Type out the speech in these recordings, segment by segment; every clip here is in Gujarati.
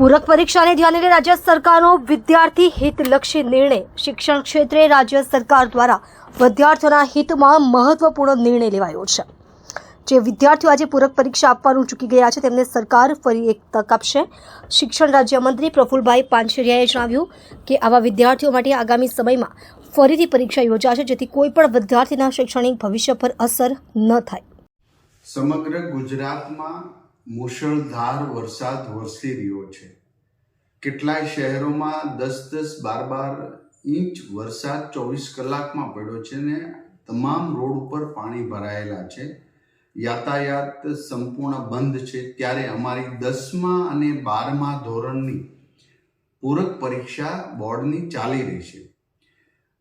પૂરક પરીક્ષાને ધ્યાને લઈ રાજ્ય સરકારનો વિદ્યાર્થી હિતલક્ષી નિર્ણય. શિક્ષણ ક્ષેત્રે રાજ્ય સરકાર દ્વારા વિદ્યાર્થીઓના હિતમાં મહત્વપૂર્ણ નિર્ણય લેવાયો છે. જે વિદ્યાર્થીઓ આજે પૂરક પરીક્ષા આપવાનું ચૂકી ગયા છે, તેમને સરકાર ફરી એક તક આપશે. શિક્ષણ રાજ્યમંત્રી પ્રફુલભાઈ પાનસેરિયાએ જણાવ્યું કે આવા વિદ્યાર્થીઓ માટે આગામી સમયમાં ફરીથી પરીક્ષા યોજાશે, જેથી કોઈપણ વિદ્યાર્થીના શૈક્ષણિક ભવિષ્ય પર અસર ન થાય. સમગ્ર ગુજરાતમાં મુશળધાર વરસાદ વરસી રહ્યો છે. કેટલાય શહેરોમાં દસ દસ બાર બાર ઇંચ વરસાદ ચોવીસ કલાકમાં પડ્યો છે ને તમામ રોડ ઉપર પાણી ભરાયેલા છે. યાતાયાત સંપૂર્ણ બંધ છે. ત્યારે અમારી દસમા અને બારમા ધોરણની પૂરક પરીક્ષા બોર્ડની ચાલી રહી છે.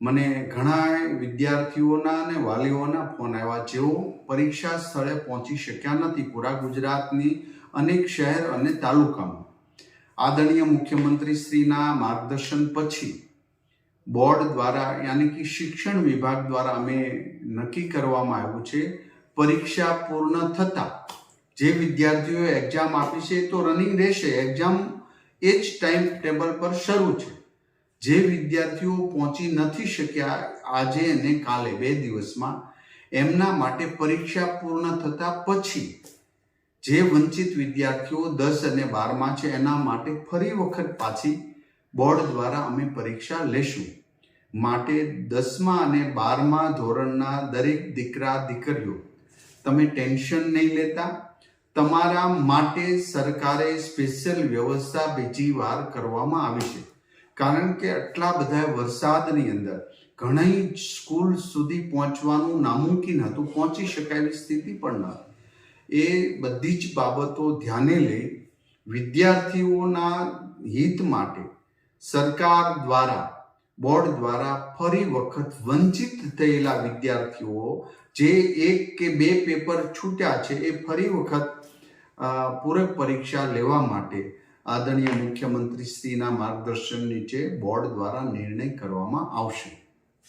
મને ઘણા વિદ્યાર્થીઓના અને વાલીઓના ફોન આવ્યા. જેઓ પરીક્ષા સ્થળે પહોંચી શક્યા નથી. પૂરા ગુજરાતની અનેક શહેર અને તાલુકામાં. આદરણીય મુખ્યમંત્રી શ્રીના માર્ગદર્શન પછી બોર્ડ દ્વારા, યાની કે શિક્ષણ વિભાગ દ્વારા અમે નક્કી કરવામાં આવ્યું છે, પરીક્ષા પૂર્ણ થતાં જે વિદ્યાર્થીઓએ એક્ઝામ આપી છે તો રનિંગ રહેશે. એક્ઝામ એ જ ટાઈમ ટેબલ પર શરૂ છે. જે વિદ્યાર્થીઓ પહોંચી નથી શક્યા આજે અને કાલે, બે દિવસમાં, એમના માટે પરીક્ષા પૂર્ણ થતા પછી જે વંચિત વિદ્યાર્થીઓ દસ અને બારમાં છે, એના માટે ફરી વખત પાછી બોર્ડ દ્વારા અમે પરીક્ષા લેશું. માટે દસમા અને બારમા ધોરણના દરેક દીકરા, દીકરીઓ, તમે ટેન્શન નહીં લેતા. તમારા માટે સરકારે સ્પેશિયલ વ્યવસ્થા બીજી વાર કરવામાં આવી છે. કારણ કે આટલા બધા વરસાદની અંદર ઘણી સ્કૂલ સુધી પહોંચવાનું નામુમકિન હતું, પહોંચી શકાય એવી સ્થિતિ પણ ન એ બધી જ બાબતો ધ્યાને લઈ વિદ્યાર્થીઓના હિત માટે સરકાર દ્વારા, બોર્ડ દ્વારા ફરી વખત વંચિત થયેલા વિદ્યાર્થીઓ જે એક કે બે પેપર છૂટ્યા છે, એ ફરી વખત પૂરક પરીક્ષા લેવા માટે આદરણીય મુખ્યમંત્રી શ્રીના માર્ગદર્શન નીચે બોર્ડ દ્વારા નિર્ણય કરવામાં આવશે.